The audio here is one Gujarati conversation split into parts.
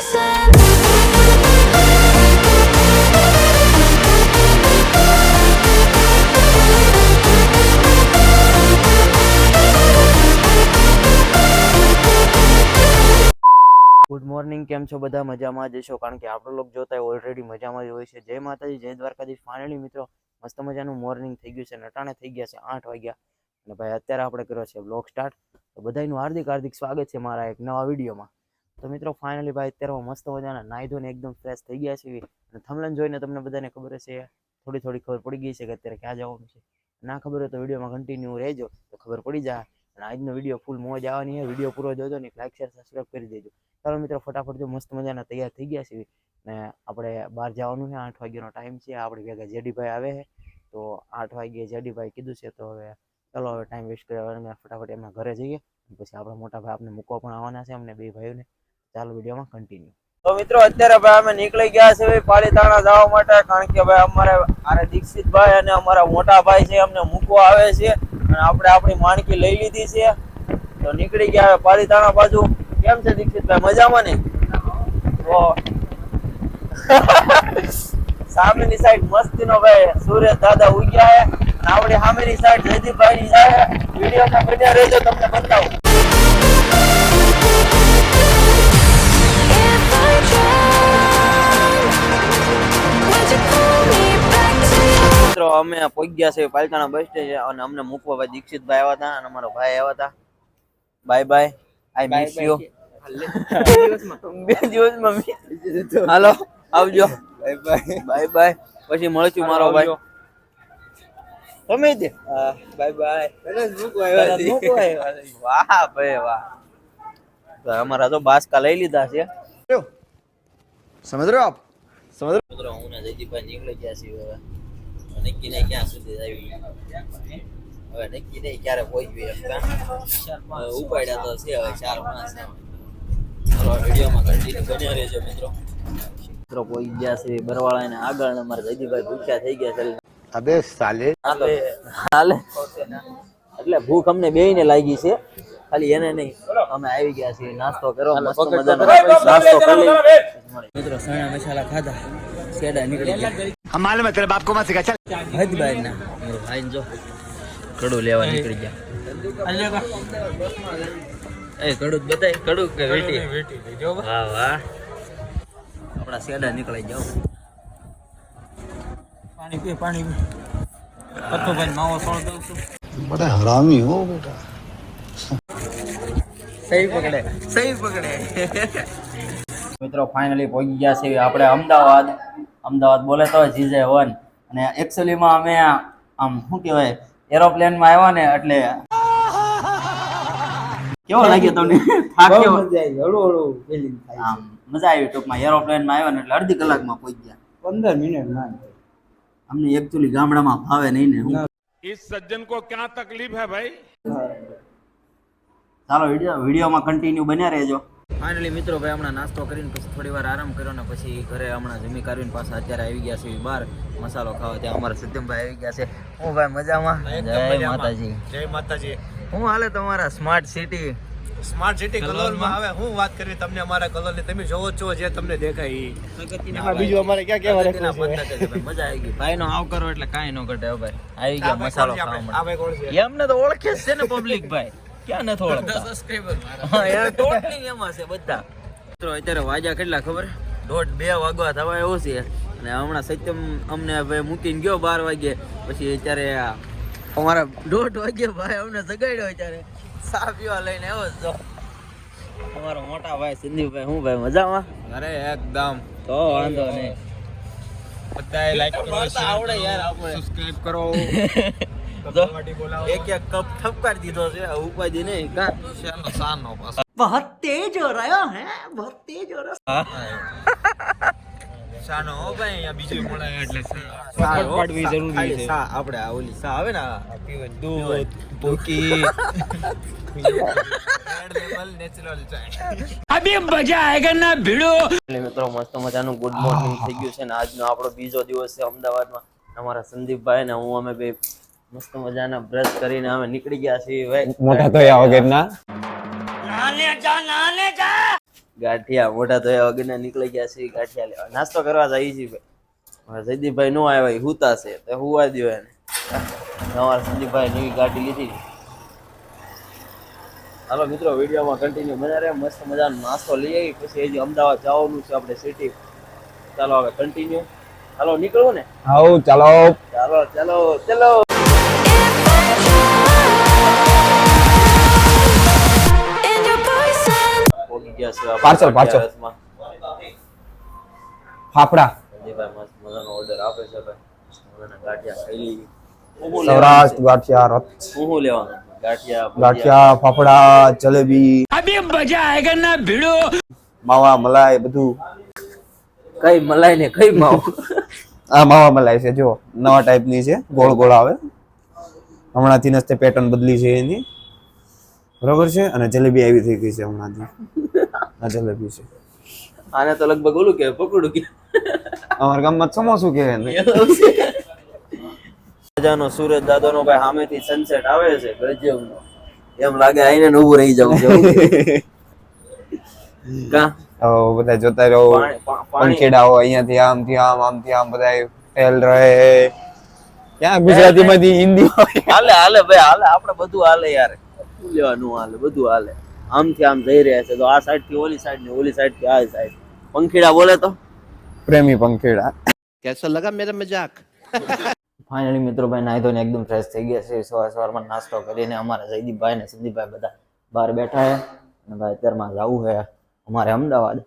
ગુડ મોર્નિંગ કેમ છો બધા? મજામાં જ છો? કારણ કે આપણો લોક જોતા હોય ઓલરેડી મજામાં જ હોય છે. જય માતાજી, જય દ્વારકાધીશ. ફાઇનલી મિત્રો, મસ્ત મજાનું મોર્નિંગ થઈ ગયું છે. નટાણે થઈ ગયા છે આઠ વાગ્યા. અને ભાઈ, અત્યારે આપણે કર્યો છે બ્લોગ સ્ટાર્ટ તો બધાનું હાર્દિક હાર્દિક સ્વાગત છે મારા એક નવા વિડીયોમાં. તો મિત્રો ફાઇનલી ભાઈ, અત્યારે મસ્ત મજાના નાહી ધોઈને એકદમ ફ્રેશ થઈ ગયા છે અને થમલન જોઈને તમને બધાને ખબર હશે, થોડી થોડી ખબર પડી ગઈ છે કે અત્યારે ક્યાં જવાનું છે. ના ખબર હોય તો વિડીયોમાં કન્ટિન્યુ રહેજો, તો ખબર પડી જાય. અને આજનો વીડિયો ફૂલ મોજ આવવાની છે. વીડિયો પૂરો જોજો ને લાઈક શેર સબસ્ક્રાઈબ કરી દેજો. ચાલો મિત્રો, ફટાફટ જો મસ્ત મજાના તૈયાર થઈ ગયા છે ને આપણે બહાર જવાનું છે. આઠ વાગ્યાનો ટાઈમ છે. આપણી ભેગા જેડીભાઈ આવે છે. તો આઠ વાગ્યે જેડીભાઈ કીધું છે, તો હવે ચાલો હવે ટાઈમ વેસ્ટ કર્યા ફટાફટ એમના ઘરે જઈએ. પછી આપણા મોટા ભાઈ આપણે મૂકવા પણ આવવાના છે અમને બે ભાઈઓને. ચાલો વિડીયોમાં કન્ટિન્યુ તો મિત્રો, અત્યારે ભાઈ અમે નીકળી ગયા છે પાલીતાણા જવા માટે, કારણ કે ભાઈ અમારે આરે દીક્ષિતભાઈ અને અમારા મોટા ભાઈ છે, અમને મૂકવા આવે છે અને આપણે આપણી માણકી લઈ લીધી છે. તો નીકળી ગયા પાલીતાણા બાજુ. કેમ છે દીક્ષિતભાઈ, મજામાં ને? સામેની સાઈડ મસ્તીનો ભાઈ સૂર્ય દાદા ઉગ્યા છે. અને સામેની સાઈડ જયદીપભાઈ ની જાય વિડીયોમાં બન્યા રહેજો, તમને બતાવું. અમે પહોંચ્યા છે પાલતાણા બસ સ્ટેજ અને અમને મૂકવા ભાઈ દીક્ષિતભાઈ આવ્યા હતા અને અમારો ભાઈ આવ્યા હતા. Bye bye I miss you બે દિવસમાં. હાલો આવજો. બાય બાય બાય બાય પછી મળશું મારો ભાઈ. વાહ ભાઈ વાહ. અમારા તો બાસકા લઈ લીધા છે. સમજ રહ્યો આપ? સમજ રહ્યો નીકળી ગયા છીએ નક્કી નહીં ક્યાં સુધી આવી હવે નક્કી નહીં ક્યારે પહોંચવી ઉપાડ્યા તો છે હવે ચાર માણસ ચાલો વિડીયોમાં કન્ટિન્યુ બન્યા રહેજો મિત્રો મિત્રો પહોંચી ગયા છે બરવાળા ને આગળ અમારે જયદીભાઈ ભૂખ્યા થઈ ગયા છે અબે સાલે હાલે એટલે ભૂખ અમને બેયને લાગી છે ખાલી એને નહીં અમે આવી ગયા છીએ નાસ્તો કરો નાસ્તો કરી મિત્રો સણા મસાલા ખાધા સેડા નીકળી ગયા हम मालूम है तेरे बाप को मत सिखा चल હજ બહાર ના મારો ભાઈ જો કડું લેવા નીકળી ગયા એ કડું જ બતાય કડું કે વેટી વાહ વાહ આપણા સેડા નીકળી જાવ પાણી પી પાણી પી પત્તો ભાઈ માવો સોળ દઉં છું बड़ा हरामी हो बेटा સહી પકડે સહી પકડે મિત્રો ફાઇનલી પહોંચી ગયા છે આપણે અમદાવાદ અમદાવાદ બોલે તો જીજે વન અને એકચ્યુઅલીમાં અમે આમ શું કહેવાય એરોપ્લેનમાં આવ્યા ને એટલે કેવો લાગ્યો તમને થાક કેવો હળવું હળવું ફિલિંગ થાય આમ મજા આવી ટૂંકમાં એરોપ્લેનમાં આવ્યા ને એટલે અડધી કલાકમાં પહોંચી ગયા પંદર મિનિટ ના અમને એકચ્યુઅલી ગામડામાં ફાવે નહીં ને હું इस सज्जन को क्या तकलीफ है भाई ચાલો વિડીયો વિડીયોમાં કન્ટિન્યુ બન્યા રહેજો ફાઇનલી મિત્રો ભાઈ હમણાં નાસ્તો કરીને પછી થોડી વાર આરામ કર્યો ને પછી ઘરે હમણાં જમી કરીને પાછા અત્યારે આવી ગયા છે બહાર મસાલો ખાવા. ત્યાં અમારા સત્યમભાઈ આવી ગયા છે. હું ભાઈ મજામાં? જય માતાજી. જય માતાજી. હું હાલે તમારા સ્માર્ટ સિટી સ્માર્ટ સિટી કલોલમાં આવે હું વાત કરી તમને અમારા કલોલની તમે જોવો છો જે તમને દેખાય ઈ. બીજું અમારે ક્યાં કેવા પંથકે મજા આવી ગઈ. ભાઈ નો આવ કરો એટલે કાઈ ન ઘટે ભાઈ. આવી ગયા મસાલો ખાવા આ ભાઈ કોણ છે? માટે એમને તો ઓળખે છે ને પબ્લિક ભાઈ. ક્યાં નથી ઓળખતા હા યાર ટોટલી એમાં છે બધા. મિત્રો અત્યારે વાગ્યા કેટલા ખબર? દોઢ બે વાગવા થવા એવું છે. અને હમણાં સત્યમ અમને ભાઈ મૂકીને ગયો બાર વાગે પછી અત્યારે આ અમારા દોઢ વાગે ભાઈ અમને જગાડ્યો અત્યારે. સા પીવા લઈને એવો છો અમારો મોટા ભાઈ સંદીપભાઈ હું ભાઈ મજામાં? અરે એકદમ. તો વાંધો નહીં. બધાએ લાઈક કરો આવડે યાર આપણે સબસ્ક્રાઇબ કરો. જો, એક એક કપ ઠપકારી દીધો છે ઉપાધિ કા? શાનો શાનો પાછો? શાનો હો? ભાઈ અહીંયા બીજું મળે એટલે શોર્ટકટ પાડવી જરૂરી ખાલી છે સા આપણે આ ઓલી સા આવે ને આ? દૂધ ભૂકી. લેવલ નેચરલ ચાય એટલે મિત્રો મસ્ત મજાનું ગુડ મોર્નિંગ થઈ ગયું છે ને આજનો આપણો બીજો દિવસ છે અમદાવાદમાં. અમારા સંદીપભાઈ ને હું અમે બે મસ્ત મજાના બ્રશ કરીને અમે નીકળી ગયા છીએ ભાઈ. મોટા ધોયા યા વગર ના ગાંઠિયા મોટા ધોયા વગરના નીકળી ગયા છીએ ગાંઠિયા લેવા. નાસ્તો કરવા જઈએ છીએ ભાઈ. હવે જયદીપભાઈ નો આવ્યા હુતા છે તો હુવા દો એને. તમારે સંદીપભાઈ નવી ગાડી લીધી હાલો મિત્રો વિડીયોમાં કન્ટિન્યુ મજા રહે મસ્ત મજાનો નાસ્તો લઈ આવી પછી હજી અમદાવાદ જવાનું છે આપણે સિટી ચાલો હવે કન્ટિન્યુ હાલો નીકળવું ને. આવ ચાલો. ચાલો ચાલો ચાલો. Parcel. રથમાં. ફાફડા. સંદીપભાઈ મસ્ત મજાનો ઓર્ડર આપે છે ભાઈ. મસ્ત ગાંઠિયા ખાઈ હું શું સૌરાષ્ટ્ર ગાંઠિયા રથ? હું શું લેવાનું. ગાંઠિયા ફાફડા જલેબી. માવા મલાઈ બધું. કઈ મલાઈ ને કઈ માવ? આ માવા મલાઈ છે જો. નવા ટાઈપની છે. ગોળ ગોળ આવે. હમણાંથી થી નસ્તે પેટર્ન બદલી છે એની. બરોબર છે? અને જલેબી આવી થઈ ગઈ છે હમણાંથી. આ જલેબી છે. આને તો લગભગ ઓલું કે પકડું કે અમારા ગામમાં સમોસું કે મજાનો સુરજ દાદાનો ભાઈ સામેથી સનસેટ આવે છે ગજબનો એમ લાગે આઈને ઊભું રહી જાવ કા? ઓ બધા જોતા રહો પંખેડાઓ અહીંયાથી આમથી આમ આમથી આમ બધા ફેલ રહે. ક્યાં ગુજરાતીમાંથી હિન્દી હાલે હાલે ભાઈ હાલે આપણે બધું હાલે યાર. લેવાનું હાલે બધું હાલે. આમથી આમ જઈ રહ્યા છે. તો આ સાઈડથી ઓલી સાઈડ ને ઓલી સાઈડથી આ સાઈડ પંખીડા બોલે તો? પ્રેમી પંખેડા. ફાઇનલી મિત્રો ભાઈ નાહી ધોઈને એકદમ ફ્રેશ થઈ ગયા છે સવાર સવારમાં નાસ્તો કરીને અમારા જયદીપભાઈ ને સંદીપભાઈ બધા બહાર બેઠા છે. અને ભાઈ અત્યારમાં જવું છે અમારે અમદાવાદ.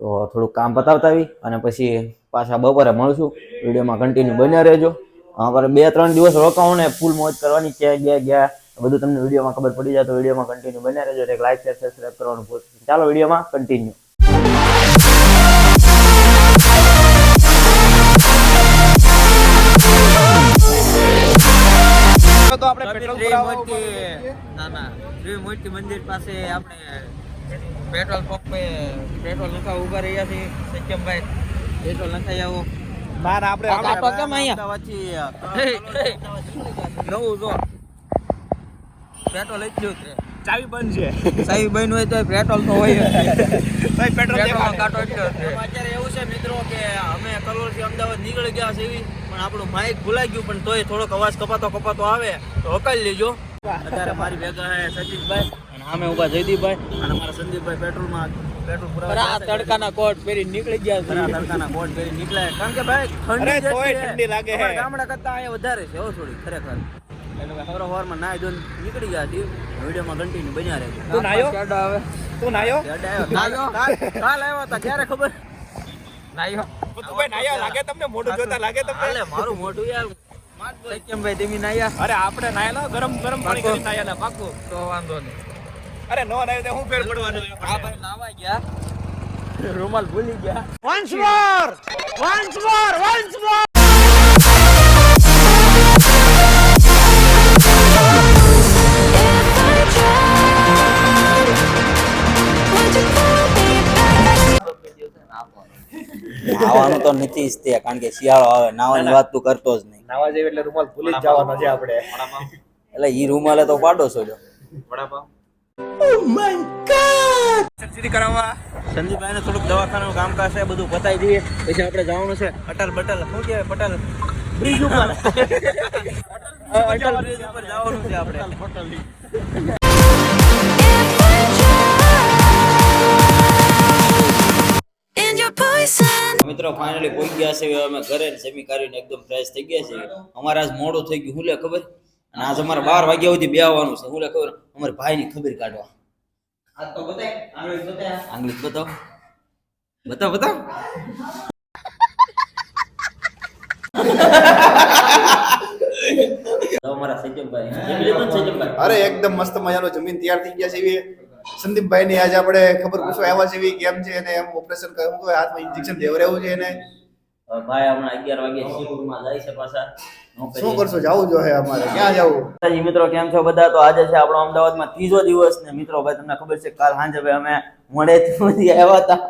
તો થોડુંક કામ પતાવતા આવી અને પછી પાછા બપોરે મળશું. વિડીયોમાં કન્ટિન્યુ બન્યા રહેજો. અમારે બે ત્રણ દિવસ રોકાવું ને ફૂલ મોજ કરવાની. ક્યાં ગયા ગયા. બધું તમને વિડીયોમાં ખબર પડી જાય તો વિડીયોમાં કન્ટિન્યુ બન્યા રહેજો એક લાઈક શેર સબસ્ક્રાઈબ કરવાનું ભૂલશો ચાલો વિડીયોમાં કન્ટિન્યુ ના ના. શ્રી મોટી મંદિર પાસે આપણે પેટ્રોલ પંપે પેટ્રોલ નખાવા ઊભા રહ્યા છીએ. સત્યમભાઈ પેટ્રોલ નખાઈ આવો. આપણે કેમ અહીંયા? નવું જો. પેટ્રોલ એટલું જ ચાવી બંધ છે. ચાવી બંધ હોય તો પેટ્રોલ તો હોય ભાઈ પેટ્રોલ કાંટો એટલો અત્યારે એવું છે મિત્રો કે અમે કલોલથી અમદાવાદ નીકળી ગયા છે એવી પણ આપણું માઇક ભૂલાઈ ગયું પણ તોય થોડોક અવાજ કપાતો કપાતો આવે તો હકાઈ લેજો. અત્યારે મારી ભેગા છે સતીશભાઈ અને ઊભા જયદીપભાઈ અને મારા સંદીપભાઈ પેટ્રોલમાં પેટ્રોલ પુરાવા તડકાના કોટ પહેરી નીકળી ગયા છે તડકાના કોટ પહેરી નીકળ્યા કારણ કે ભાઈ ઠંડી. ઠંડી લાગે છે. ગામડા કરતા અહીંયા વધારે છે હો થોડી ખરેખર. એટલે સવાર સવારમાં ધોઈને નીકળી ગયા છીએ. વિડીયોમાં કન્ટિન્યુ બન્યા રહેજો. તું નાયો? આવે? તું નાયો? હેડ કાલ- કાલ- કાલ આવ્યો હતા ક્યારે ખબર? નાયો. તું ભાઈ નાયો લાગે તમને મોઢું જોતા લાગે તમને? હાલે મારું મોઢું યાર. સત્યમભાઈ તમે નાયા? અરે આપણે નાયેલા? ગરમ ગરમ પાણી કરી નાયેલા પાકું. તો વાંધો નહીં. અરે નો નાય તો હું ફેર પડવાનું આ ભાઈ નાવા ગયા. રૂમાલ ભૂલી ગયા. Would you તો નથી જ તે કારણ કે શિયાળો આવે નાવાની વાત તું કરતો જ નહીં. નાવા જેવી એટલે રૂમાલ ભૂલી જ જવાનો છે આપણે. એટલે ઈ રૂમાલે તો પાડો છો જો. સબસિડી ને થોડુંક દવાખાનાનું કામકાજ છે બધું પતાવી દઈએ. પછી આપણે જવાનું છે અટલ બટલ શું કહેવાય પટેલ? બ્રિજ ઉપર. અટલ બ્રિજ ઉપર જવાનું છે આપણે. In your poison. મિત્રો ફાઇનલી પહોંચી ગયા છે. અમે ઘરે જમી કરીને એકદમ ફ્રેશ થઈ ગયા છે અમારે આજ મોડું થઈ ગયું હું લે ખબર? અને આજ અમારે બાર વાગ્યા સુધી બે આવવાનું છે હું લે ખબર? અમારે ભાઈની ખબર કાઢવા. આંગળી બતાવ. બતાવ બતાવ. અમારા સજ્જનભાઈ અરે એકદમ મસ્ત મજાનો જમીન તૈયાર થઈ ગયા છે. એવી સંદીપભાઈ ની આજે આપણે ખબર પૂછવા આવ્યા છે કેમ છે અને એમ ઓપરેશન કર્યું. હોય હાથમાં ઇન્જેક્શન દેવરાવું છે એને. ભાઈ હમણાં અગિયાર વાગે શિવમાં જાય છે પાછા. શું કરશો? જવું જોઈએ અમારે. ક્યાં જવું? મિત્રો કેમ છો બધા? તો આજે છે આપણો અમદાવાદમાં ત્રીજો દિવસ ને મિત્રો ભાઈ તમને ખબર છે કાલ સાંજે ભાઈ અમે મળે આવ્યા હતા.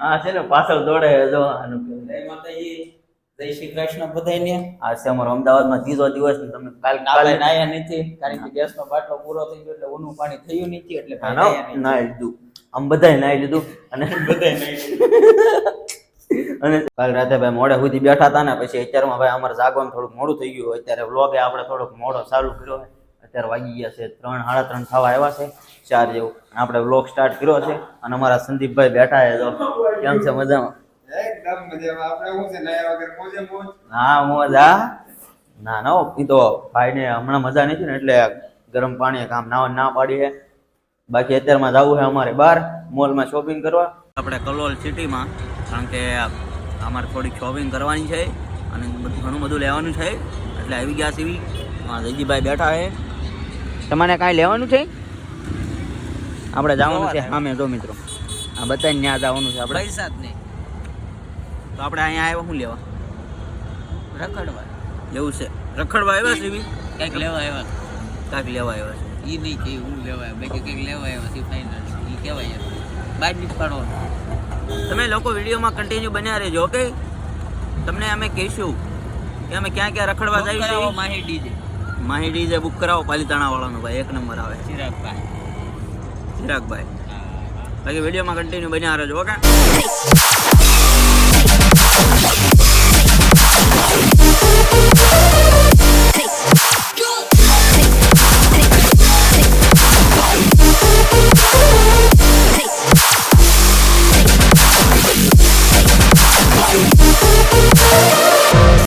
આ છે ને પાછળ દોડે જો આનું માતાજી. જય શ્રી કૃષ્ણ બધાને આ છે અમારો અમદાવાદમાં ત્રીજો દિવસ ને તમે કાલ કાલે નાયા નથી કારણ કે ગેસનો બાટલો પૂરો થઈ ગયો એટલે ઊનું પાણી થયું નથી એટલે ભાઈ ના નાહ્યા નથી. ના લીધું. આમ બધાય નાઈ લીધું. અને અને કાલ રાતે ભાઈ મોડે સુધી બેઠા હતા ને પછી અત્યારમાં ભાઈ અમારે જાગવાનું થોડુંક મોડું થઈ ગયું અત્યારે વ્લોગે આપણે થોડોક મોડો ચાલુ કર્યો છે અત્યારે વાગી ગયા છે ત્રણ સાડા ત્રણ થવા આવ્યા છે ચાર જેવું. આપણે વ્લોગ સ્ટાર્ટ કર્યો છે. અને અમારા સંદીપભાઈ બેઠા છે તો કેમ છે મજામાં? એકદમ મજામાં આપણે શું છે નયા વગર મોજે મોજ? હા મોજા ના ના એ તો ભાઈને હમણાં મજા નથી ને એટલે ગરમ પાણી કામ ના ના પાડીએ છે બાકી અત્યારમાં જવું છે અમારે બહાર મોલમાં શોપિંગ કરવા. આપણે કલોલ સિટીમાં કારણ કે અમારે થોડીક શોપિંગ કરવાની છે અને ઘણું બધું લેવાનું છે. એટલે આવી ગયા સીવી જયજીભાઈ બેઠા છે. તમારે કાંઈ લેવાનું છે? આપણે જવાનું છે સામે જો મિત્રો. આ બધા ત્યાં જવાનું છે આપણે. પૈસા જ નહીં. તો આપણે અહીંયા આવ્યા શું લેવા? રખડવા. એવું છે. રખડવા આવ્યા છે કંઈક લેવા આવ્યા કાંઈક લેવા આવ્યા છે. એ નહીં કે હું લેવા આવ્યા. બાકી કંઈક લેવા આવ્યા છે ફાઇનલ એ કહેવાય એમ. બહાર પાડવાનું તમે લોકો વિડીયોમાં કન્ટિન્યુ બન્યા રહેજો ઓકે તમને અમે કહીશું કે અમે ક્યાં ક્યાં રખડવા જઈએ છીએ. Mahi DJ. Mahi DJ book કરાવો પાલીતાણા વાળાનો ભાઈ એક નંબર આવે. ચિરાગભાઈ. ચિરાગભાઈ. બાકી વિડીયોમાં કન્ટિન્યુ બન્યા રહેજો ઓકે Bye.